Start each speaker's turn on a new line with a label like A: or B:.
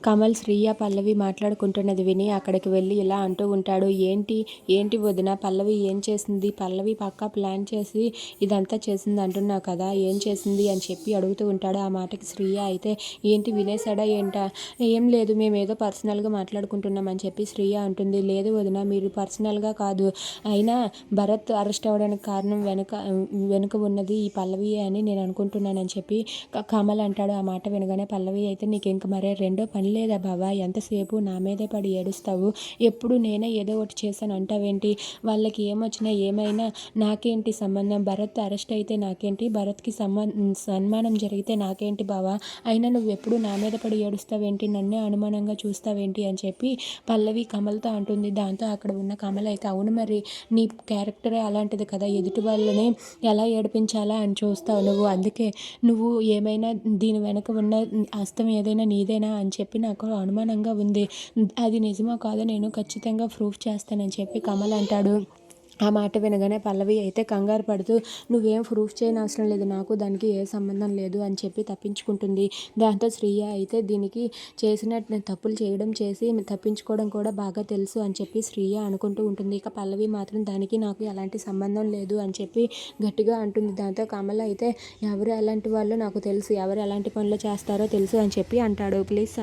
A: కమల్ శ్రీయ పల్లవి మాట్లాడుకుంటున్నది విని అక్కడికి వెళ్ళి ఇలా అంటూ ఉంటాడు ఏంటి? ఏంటి వదిన? పల్లవి ఏం చేసింది? పల్లవి పక్కా ప్లాన్ చేసి ఇదంతా చేసింది అంటున్నావు కదా ఏం చేసింది? అని చెప్పి అడుగుతూ ఉంటాడు. ఆ మాటకి శ్రీయ అయితే ఏంటి వినేశాడా ఏంటా? ఏం లేదు మేము ఏదో పర్సనల్గా మాట్లాడుకుంటున్నాం అని చెప్పి శ్రీయ అంటుంది. లేదు వదిన మీరు పర్సనల్గా కాదు. అయినా భరత్ అరెస్ట్ అవ్వడానికి కారణం వెనుక వెనుక ఉన్నది ఈ పల్లవి అని నేను అనుకుంటున్నానని చెప్పి కమల్ అంటాడు. ఆ మాట వినగానే పల్లవి అయితే నీకు ఇంక మరే రెండో పని లేదా బావా? ఎంతసేపు నా మీదే పడి ఏడుస్తావు? ఎప్పుడు నేనే ఏదో ఒకటి చేశాను అంటావేంటి? వాళ్ళకి ఏమొచ్చినా ఏమైనా నాకేంటి సంబంధం? భరత్ అరెస్ట్ అయితే నాకేంటి? భరత్కి సన్మానం జరిగితే నాకేంటి బావా? అయినా నువ్వు ఎప్పుడు నా మీద పడి ఏడుస్తావేంటి? నన్నే అనుమానంగా చూస్తావేంటి అని చెప్పి పల్లవి కమల్తో అంటుంది. దాంతో అక్కడ ఉన్న కమల్ అయితే అవును మరి నీ క్యారెక్టరే అలాంటిది కదా? ఎదుటి వాళ్ళని ఎలా ఏడిపించాలా అని చూస్తావు నువ్వు? అందుకే నువ్వు ఏమైనా దీని వెనక ఉన్న అస్తం ఏదైనా నీదేనా? అని చెప్పి నాకు అనుమానంగా ఉంది. అది నిజమో కాదో? నేను ఖచ్చితంగా ప్రూఫ్ చేస్తానని చెప్పి కమల్ అంటాడు. ఆ మాట వినగానే పల్లవి అయితే కంగారు పడుతూ నువ్వేం ప్రూఫ్ చేయని అవసరం లేదు నాకు దానికి ఏ సంబంధం లేదు అని చెప్పి తప్పించుకుంటుంది. దాంతో శ్రీయ అయితే దీనికి చేసిన తప్పులు చేయడం చేసి తప్పించుకోవడం కూడా బాగా తెలుసు అని చెప్పి శ్రీయ అనుకుంటూ ఉంటుంది. ఇక పల్లవి మాత్రం దానికి నాకు ఎలాంటి సంబంధం లేదు అని చెప్పి గట్టిగా అంటుంది. దాంతో కమల అయితే ఎవరు ఎలాంటి వాళ్ళు నాకు తెలుసు ఎవరు ఎలాంటి పనులు చేస్తారో తెలుసు అని చెప్పి అంటాడు. ప్లీజ్